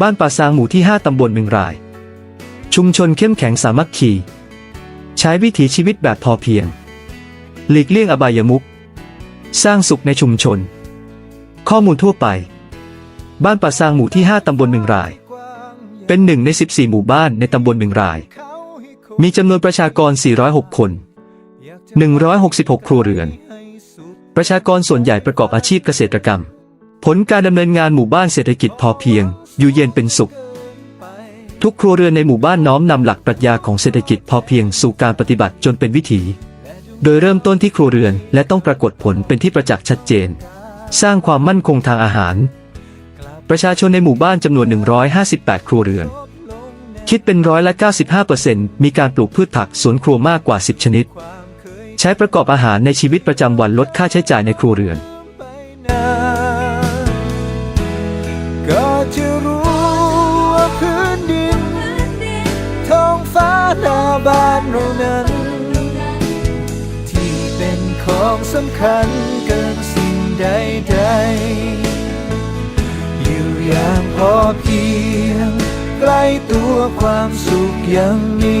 บ้านป่าซางหมู่ที่ 5 ตำบลเมืองราย ชุมชนเข้มแข็งสามัคคี ใช้วิถีชีวิตแบบพอเพียง หลีกเลี่ยงอบายมุขสร้างสุขในชุมชน ข้อมูลทั่วไป บ้านป่าซางหมู่ที่ 5 ตำบลเมืองราย เป็นหนึ่งใน 14 หมู่บ้านในตำบลเมืองราย มีจำนวนประชากร 406 คน 166 ครัวเรือน ประชากรส่วนใหญ่ประกอบอาชีพเกษตรกรรม ผลการดำเนินงานหมู่บ้านเศรษฐกิจพอเพียง อยู่เย็นเป็นสุข ทุกครัวเรือนในหมู่บ้านน้อมนำหลักปรัชญาของเศรษฐกิจพอเพียงสู่การปฏิบัติจนเป็นวิถี โดยเริ่มต้นที่ครัวเรือนและต้องปรากฏผลเป็นที่ประจักษ์ชัดเจน สร้างความมั่นคงทางอาหาร ประชาชนในหมู่บ้านจำนวน 158 ครัวเรือน คิดเป็นร้อยละ 95%มีการปลูกพืชผักสวนครัวมากกว่า 10 ชนิด ใช้ประกอบอาหารในชีวิตประจำวันลดค่าใช้จ่ายในครัวเรือน ก็จะรู้ว่าพื้นดิน ท้องฟ้าหน้าบ้านเรานั้น ที่เป็นของสำคัญเกินสิ่งใดๆ อยู่อย่างพอเพียงใกล้ตัวความสุขยังมี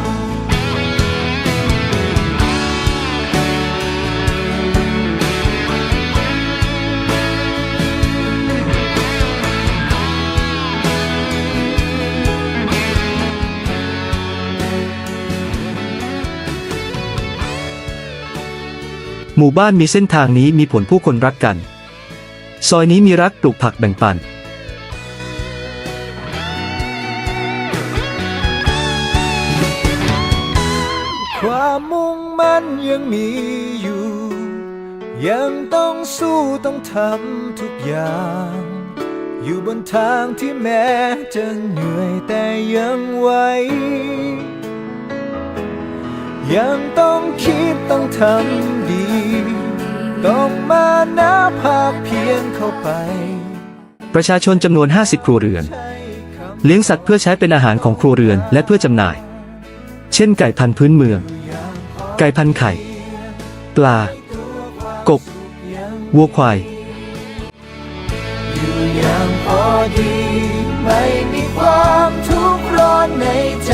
หมู่บ้านมีเส้นทางนี้มีผลผู้คนรักกัน ซอยนี้มีรักปลูกผักแบ่งปันความมุ่งมั่นยังมีอยู่ ยังต้องสู้ต้องทำทุกอย่าง อยู่บนทางที่แม้จะเหนื่อยแต่ยังไหวยังต้องคิดต้องทำ ต้องมานาภาคเพียงเข้าไป ประชาชนจำนวน 50 ครัวเรือนใช้คำเลี้ยงสัตว์เพื่อใช้เป็นอาหารของครัวเรือนและเพื่อจำหน่าย เช่นไก่พันธุ์พื้นเมือง ไก่พันธุ์ไข่ ปลา กบ วัวควาย อยู่อย่างพอดี ไม่มีความทุกข์ร้อนในใจ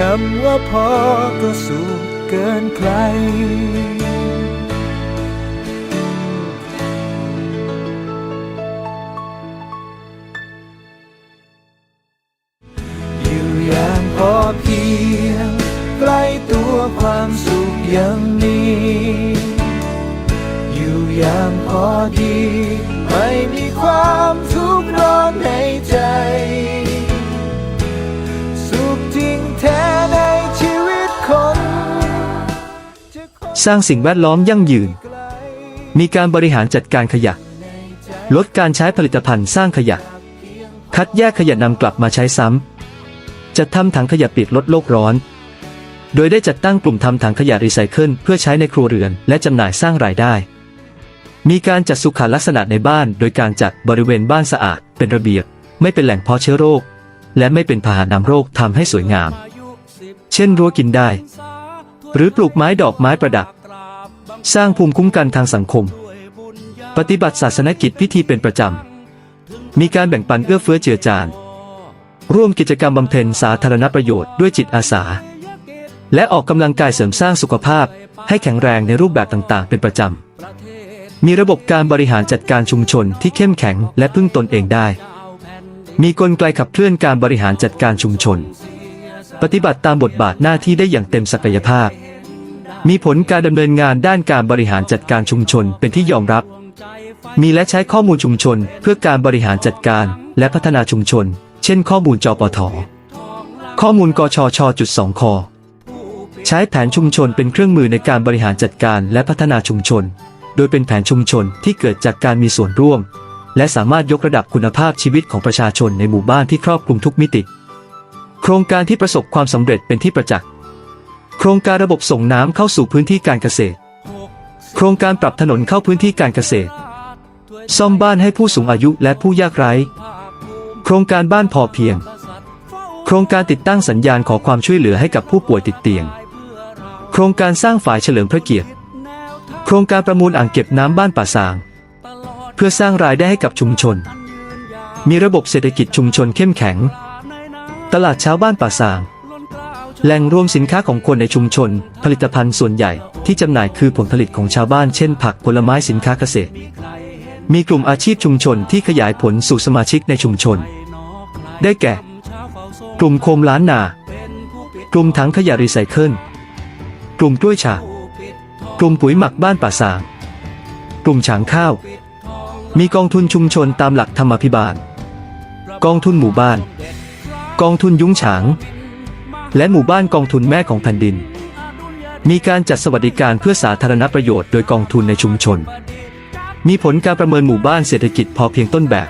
คำว่าพอก็สุขเกินใคร อยู่อย่างพอเพียงใกล้ตัวความสุขยังมีอยู่อย่างพอดี ไม่มีความทุกข์ร้อนในใจ สร้างสิ่งแวดล้อมยั่งยืน มีการบริหารจัดการขยะ ลดการใช้ผลิตภัณฑ์สร้างขยะ คัดแยกขยะนำกลับมาใช้ซ้ำจัดทำถังขยะเปียกลดโลกร้อน โดยได้จัดตั้งกลุ่มทำถังขยะรีไซเคิลเพื่อใช้ในครัวเรือนและจำหน่ายสร้างรายได้ มีการจัดสุขลักษณะในบ้าน โดยการจัดบริเวณบ้านสะอาด เป็นระเบียบ ไม่เป็นแหล่งเพาะเชื้อโรค และไม่เป็นพาหะนำโรคทำให้สวยงาม เช่นรั้วกินได้หรือปลูกไม้ดอกไม้ประดับ สร้างภูมิคุ้มกันทางสังคม ปฏิบัติศาสนกิจพิธีเป็นประจำ มีการแบ่งปันเอื้อเฟื้อเจือจาน ร่วมกิจกรรมบำเพ็ญสาธารณประโยชน์ด้วยจิตอาสา และออกกำลังกายเสริมสร้างสุขภาพ ให้แข็งแรงในรูปแบบต่างๆ เป็นประจำ มีระบบการบริหารจัดการชุมชนที่เข้มแข็งและพึ่งตนเองได้ มีกลไกขับเคลื่อนการบริหารจัดการชุมชน ปฏิบัติตามบทบาทหน้าที่ได้อย่างเต็มศักยภาพ มีผลการดำเนินงานด้านการบริหารจัดการชุมชนเป็นที่ยอมรับ มีและใช้ข้อมูลชุมชนเพื่อการบริหารจัดการและพัฒนาชุมชน เช่นข้อมูลจปท ข้อมูลกชชจุดสองคใช้แผนชุมชนเป็นเครื่องมือในการบริหารจัดการและพัฒนาชุมชน โดยเป็นแผนชุมชนที่เกิดจากการมีส่วนร่วม และสามารถยกระดับคุณภาพชีวิตของประชาชนในหมู่บ้านที่ครอบคลุมทุกมิติ โครงการที่ประสบความสำเร็จเป็นที่ประจักษ์ โครงการระบบส่งน้ำเข้าสู่พื้นที่การเกษตร โครงการปรับถนนเข้าพื้นที่การเกษตร ซ่อมบ้านให้ผู้สูงอายุและผู้ยากไร้ โครงการบ้านพอเพียง โครงการติดตั้งสัญญาณขอความช่วยเหลือให้กับผู้ป่วยติดเตียง โครงการสร้างฝายเฉลิมพระเกียรติ โครงการประมูลอ่างเก็บน้ำบ้านป่าสาง เพื่อสร้างรายได้ให้กับชุมชน มีระบบเศรษฐกิจชุมชนเข้มแข็ง ตลาดเช้าบ้านป่าสาง แหล่งรวมสินค้าของคนในชุมชน ผลิตภัณฑ์ส่วนใหญ่ที่จำหน่ายคือผลผลิตของชาวบ้านเช่นผักผลไม้สินค้าเกษตร มีกลุ่มอาชีพชุมชนที่ขยายผลสู่สมาชิกในชุมชน ได้แก่ กลุ่มโคมล้านนา กลุ่มถังขยะรีไซเคิล กลุ่มกล้วยฉาบกลุ่มปุ๋ยหมักบ้านป่าสาง กลุ่มฉางข้าว มีกองทุนชุมชนตามหลักธรรมาภิบาล กองทุนหมู่บ้าน กองทุนยุ้งฉาง และหมู่บ้านกองทุนแม่ของแผ่นดิน มีการจัดสวัสดิการเพื่อสาธารณประโยชน์โดยกองทุนในชุมชน มีผลการประเมินหมู่บ้านเศรษฐกิจพอเพียงต้นแบบ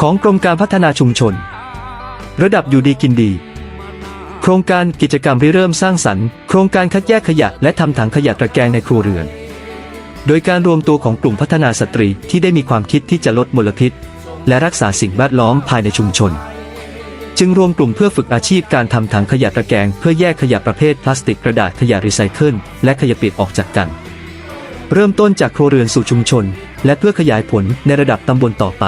ของกรมการพัฒนาชุมชน ระดับอยู่ดีกินดี โครงการกิจกรรมริเริ่มสร้างสรรค์ โครงการคัดแยกขยะและทำถังขยะตะแกรงในครัวเรือน โดยการรวมตัวของกลุ่มพัฒนาสตรีที่ได้มีความคิดที่จะลดมลพิษ และรักษาสิ่งแวดล้อมภายในชุมชน จึงรวมกลุ่มเพื่อฝึกอาชีพการทำถังขยะตะแกรงเพื่อแยกขยะประเภทพลาสติกกระดาษขยะรีไซเคิลและขยะปิดออกจากกัน เริ่มต้นจากครัวเรือนสู่ชุมชน และเพื่อขยายผลในระดับตำบลต่อไป